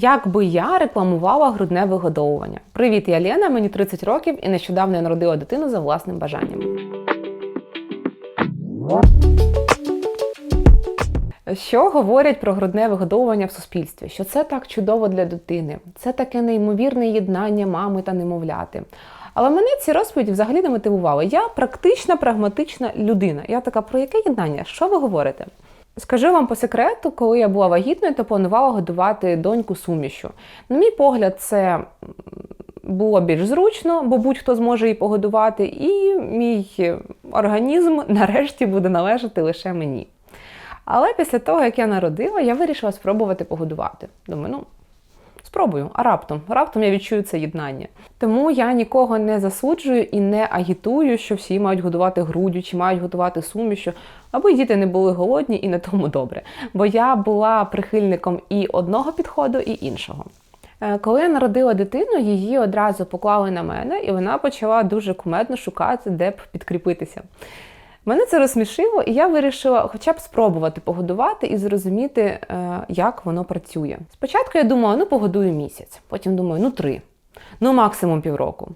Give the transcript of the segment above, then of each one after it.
Як би я рекламувала грудне вигодовування? Привіт, я Лена, мені 30 років і нещодавно я народила дитину за власним бажанням. Що говорять про грудне вигодовування в суспільстві? Що це так чудово для дитини, це таке неймовірне єднання мами та немовляти. Але мене ці розповіді взагалі не мотивували. Я практична, прагматична людина. Я така, про яке єднання? Що ви говорите? Скажу вам по секрету, коли я була вагітною, то планувала годувати доньку сумішю. На мій погляд, це було більш зручно, бо будь-хто зможе її погодувати, і мій організм нарешті буде належати лише мені. Але після того, як я народила, я вирішила спробувати погодувати. Думаю, ну. Спробую, а раптом, раптом я відчую це єднання. Тому я нікого не засуджую і не агітую, що всі мають годувати груддю чи мають готувати сумішу, аби діти не були голодні і на тому добре. Бо я була прихильником і одного підходу, і іншого. Е, коли я народила дитину, її одразу поклали на мене, і вона почала дуже кумедно шукати, де б підкріпитися. Мене це розсмішило, і я вирішила хоча б спробувати погодувати і зрозуміти, е, як воно працює. Спочатку я думала, ну погодую місяць, потім думаю, ну три, ну максимум півроку.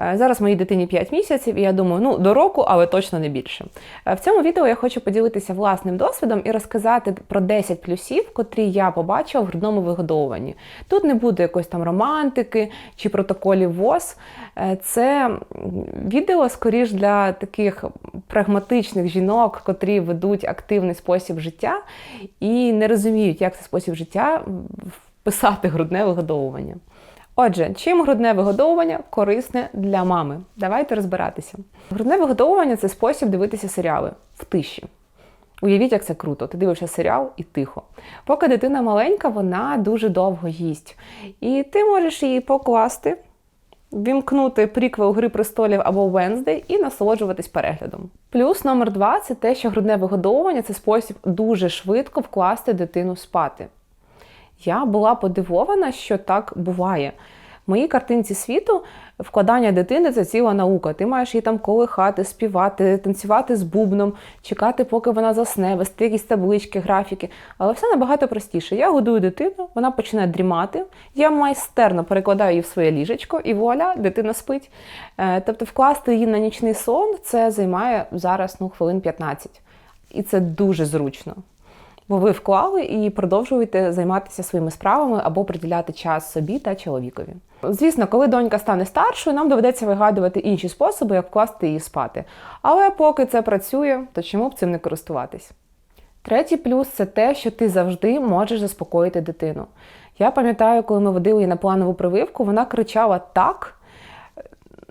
Е, зараз моїй дитині 5 місяців, і я думаю, ну до року, але точно не більше. Е, в цьому відео я хочу поділитися власним досвідом і розказати про 10 плюсів, котрі я побачила в грудному вигодовуванні. Тут не буде якоїсь там романтики чи протоколів ВОЗ. Це відео скоріш для таких прагматичних жінок, котрі ведуть активний спосіб життя і не розуміють, як це спосіб життя вписати грудне вигодовування. Отже, чим грудне вигодовування корисне для мами? Давайте розбиратися. Грудне вигодовування це спосіб дивитися серіали в тиші. Уявіть, як це круто. Ти дивишся серіал і тихо. Поки дитина маленька, вона дуже довго їсть. І ти можеш її покласти, вімкнути приквел Гри престолів або Венздей і насолоджуватись переглядом. Плюс номер два це те, що грудне вигодовування це спосіб дуже швидко вкласти дитину спати. Я була подивована, що так буває. В моїй картинці світу вкладання дитини це ціла наука. Ти маєш її там колихати, співати, танцювати з бубном, чекати, поки вона засне, вести якісь таблички, графіки. Але все набагато простіше. Я годую дитину, вона починає дрімати. Я майстерно перекладаю її в своє ліжечко, і вуаля, дитина спить. Е, тобто вкласти її на нічний сон це займає зараз ну, хвилин 15. І це дуже зручно бо ви вклали і продовжуєте займатися своїми справами або приділяти час собі та чоловікові. Звісно, коли донька стане старшою, нам доведеться вигадувати інші способи, як вкласти її спати. Але поки це працює, то чому б цим не користуватись? Третій плюс це те, що ти завжди можеш заспокоїти дитину. Я пам'ятаю, коли ми водили її на планову прививку, вона кричала так,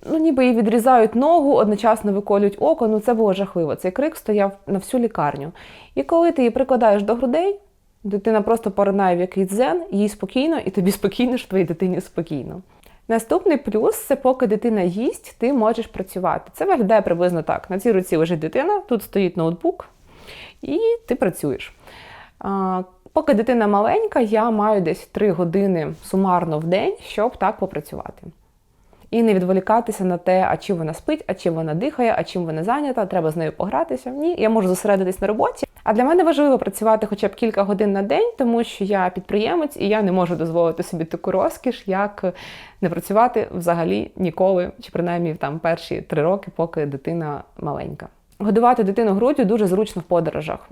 ну ніби їй відрізають ногу, одночасно виколюють око. Ну це було жахливо. Цей крик стояв на всю лікарню. І коли ти її прикладаєш до грудей, дитина просто поринає в якийсь дзен, їй спокійно, і тобі спокійно, що твоїй дитині спокійно. Наступний плюс це поки дитина їсть, ти можеш працювати. Це виглядає приблизно так. На цій руці лежить дитина, тут стоїть ноутбук, і ти працюєш. Поки дитина маленька, я маю десь 3 години сумарно в день, щоб так попрацювати і не відволікатися на те, а чим вона спить, а чим вона дихає, а чим вона зайнята, треба з нею погратися. Ні, я можу зосередитись на роботі. А для мене важливо працювати хоча б кілька годин на день, тому що я підприємець і я не можу дозволити собі таку розкіш, як не працювати взагалі ніколи, чи принаймні там перші три роки, поки дитина маленька. Годувати дитину груддю дуже зручно в подорожах.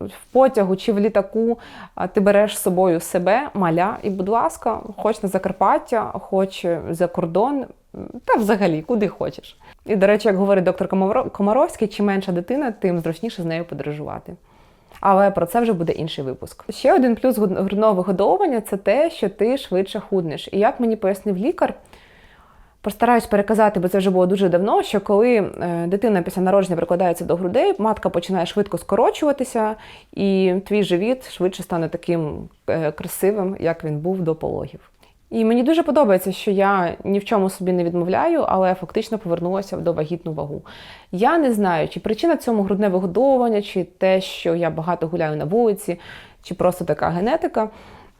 В потягу чи в літаку ти береш з собою себе, маля, і, будь ласка, хоч на Закарпаття, хоч за кордон, та взагалі куди хочеш. І, до речі, як говорить доктор Комаровський, чим менша дитина, тим зручніше з нею подорожувати. Але про це вже буде інший випуск. Ще один плюс грудного вигодовування це те, що ти швидше худнеш. І як мені пояснив лікар, Постараюсь переказати, бо це вже було дуже давно. Що коли е, дитина після народження прикладається до грудей, матка починає швидко скорочуватися, і твій живіт швидше стане таким е, красивим, як він був до пологів. І мені дуже подобається, що я ні в чому собі не відмовляю, але фактично повернулася до вагітну вагу. Я не знаю, чи причина цьому грудне вигодовування, чи те, що я багато гуляю на вулиці, чи просто така генетика.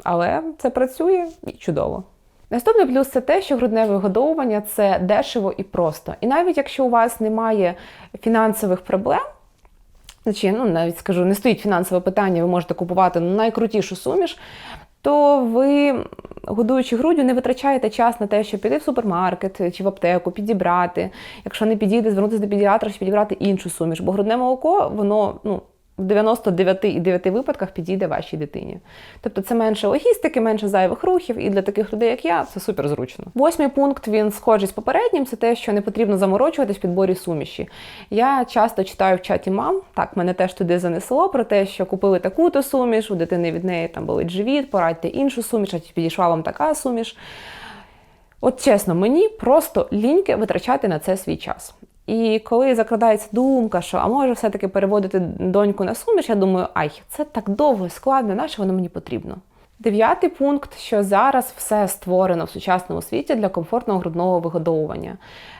Але це працює і чудово. Наступний плюс це те, що грудне вигодовування це дешево і просто. І навіть якщо у вас немає фінансових проблем, значить, ну навіть скажу, не стоїть фінансове питання, ви можете купувати найкрутішу суміш. то ви, годуючи груддю, не витрачаєте час на те, щоб піти в супермаркет чи в аптеку, підібрати. Якщо не підійде, звернутися до педіатра, щоб підібрати іншу суміш. Бо грудне молоко, воно ну, в 99,9 випадках підійде вашій дитині. Тобто це менше логістики, менше зайвих рухів, і для таких людей, як я, це супер зручно. Восьмий пункт він схожий з попереднім. Це те, що не потрібно заморочуватись в підборі суміші. Я часто читаю в чаті мам, так мене теж туди занесло про те, що купили таку-то суміш, у дитини від неї там болить живіт, порадьте іншу суміш, а підійшла вам така суміш. От чесно, мені просто ліньки витрачати на це свій час. І коли закрадається думка, що а може все-таки переводити доньку на суміш, я думаю, ай, це так довго і складно, наше воно мені потрібно. Дев'ятий пункт, що зараз все створено в сучасному світі для комфортного грудного вигодовування.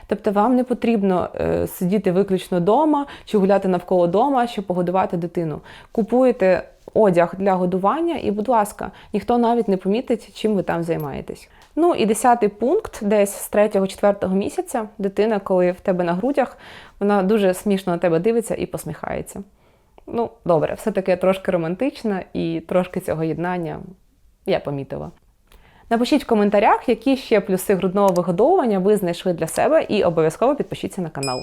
Тобто вам не потрібно е, сидіти виключно вдома чи гуляти навколо дома, щоб погодувати дитину. Купуєте одяг для годування, і, будь ласка, ніхто навіть не помітить, чим ви там займаєтесь. Ну і десятий пункт, десь з 3-4 місяця, дитина, коли в тебе на грудях, вона дуже смішно на тебе дивиться і посміхається. Ну, добре, все-таки трошки романтична і трошки цього єднання я помітила. Напишіть в коментарях, які ще плюси грудного вигодовування ви знайшли для себе, і обов'язково підпишіться на канал.